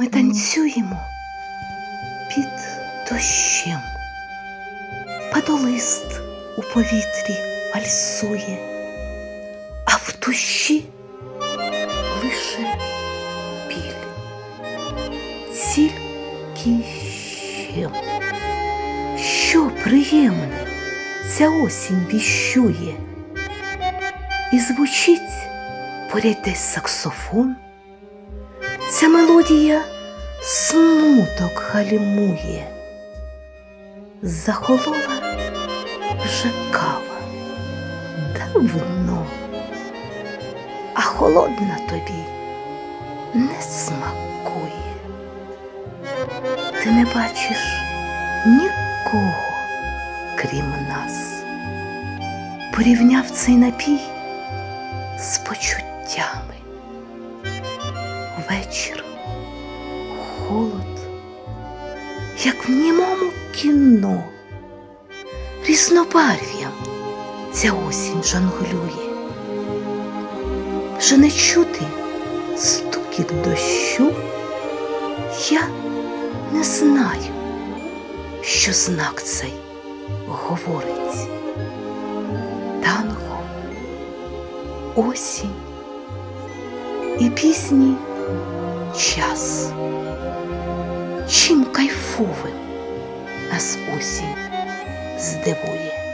Ми танцюємо під дощем. Падолист у повітрі вальсує, а в душі лише біль. Тільки щем. Що приємне ця осінь віщує, і звучить поряд десь саксофон. Ця мелодія смуток гальмує. Захолола вже кава давно, а холодна тобі не смакує. Ти не бачиш нікого, крім нас. Порівняв цей напій з почуттями. Вечір, холод, як в німому кіно, різнобарв'ям ця осінь жонглює. Вже не чути стукіт дощу, я не знаю, що знак цей говорить. Танго, осінь і пісній час. Чим кайфовим нас осінь здивує.